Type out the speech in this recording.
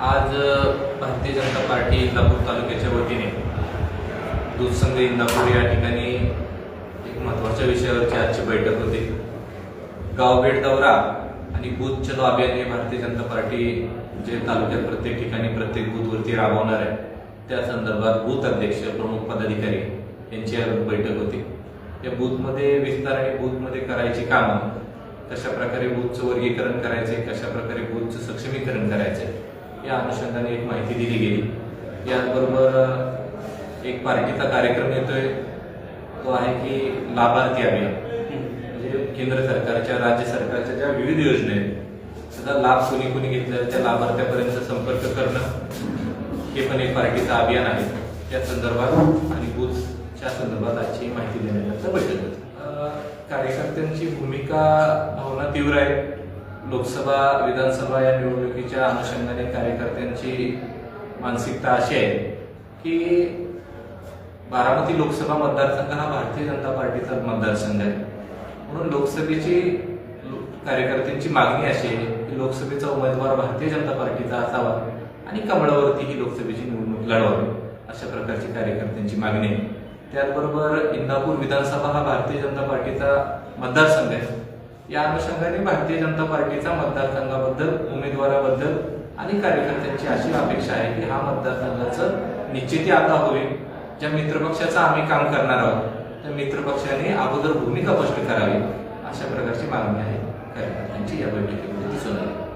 आज भारतीय जनता पार्टी इंदापूर तालुक्याच्या वतीने दूधसंघ इंदापूर या ठिकाणी एक महत्त्वाच्या विषयावरची आजची बैठक होती. गावभेट दौरा आणि बूथ चलो अभियान हे भारतीय जनता पार्टी जे तालुक्यात प्रत्येक ठिकाणी प्रत्येक बूथवरती राबवणार आहे त्या संदर्भात बूथ अध्यक्ष प्रमुख पदाधिकारी यांची आज बैठक होती. या बूथमध्ये विस्तार आणि बूथमध्ये करायची कामं कशा प्रकारे बूथचं वर्गीकरण करायचे कशा प्रकारे बूथचं सक्षमीकरण करायचे या अनुषंगाने एक माहिती दिली गेली. याचबरोबर एक पार्टीचा कार्यक्रम येतोय. तो आहे की लाभार्थी अभियान. म्हणजे केंद्र सरकारच्या राज्य सरकारच्या ज्या विविध योजना आहेत त्याचा लाभ कोणी कोणी घेतला त्या लाभार्थ्यापर्यंत संपर्क करणं हे पण एक पार्टीचं अभियान आहे. त्या संदर्भात आणि बुथच्या संदर्भात आजची माहिती देण्याकरता बैठक कार्यकर्त्यांची भूमिका भावना तीव्र आहे. लोकसभा विधानसभा या निवडणुकीच्या अनुषंगाने कार्यकर्त्यांची मानसिकता अशी आहे की बारामती लोकसभा मतदारसंघ हा भारतीय जनता पार्टीचा मतदारसंघ आहे. म्हणून लोकसभेची कार्यकर्त्यांची मागणी अशी आहे की लोकसभेचा उमेदवार भारतीय जनता पार्टीचा असावा आणि कमळावरती ही लोकसभेची निवडणूक लढवावी अशा प्रकारची कार्यकर्त्यांची मागणी आहे. त्याचबरोबर इंदापूर विधानसभा हा भारतीय जनता पार्टीचा मतदारसंघ आहे. या अनुषंगाने भारतीय जनता पार्टीचा मतदारसंघाबद्दल उमेदवाराबद्दल आणि कार्यकर्त्यांची अशी अपेक्षा आहे की हा मतदारसंघाचं निश्चिती आता होईल. ज्या मित्रपक्षाचं आम्ही काम करणार आहोत त्या मित्रपक्षाने अगोदर भूमिका स्पष्ट करावी अशा प्रकारची मागणी आहे. कार्यकर्त्यांची या बैठकीमध्ये दिसून आली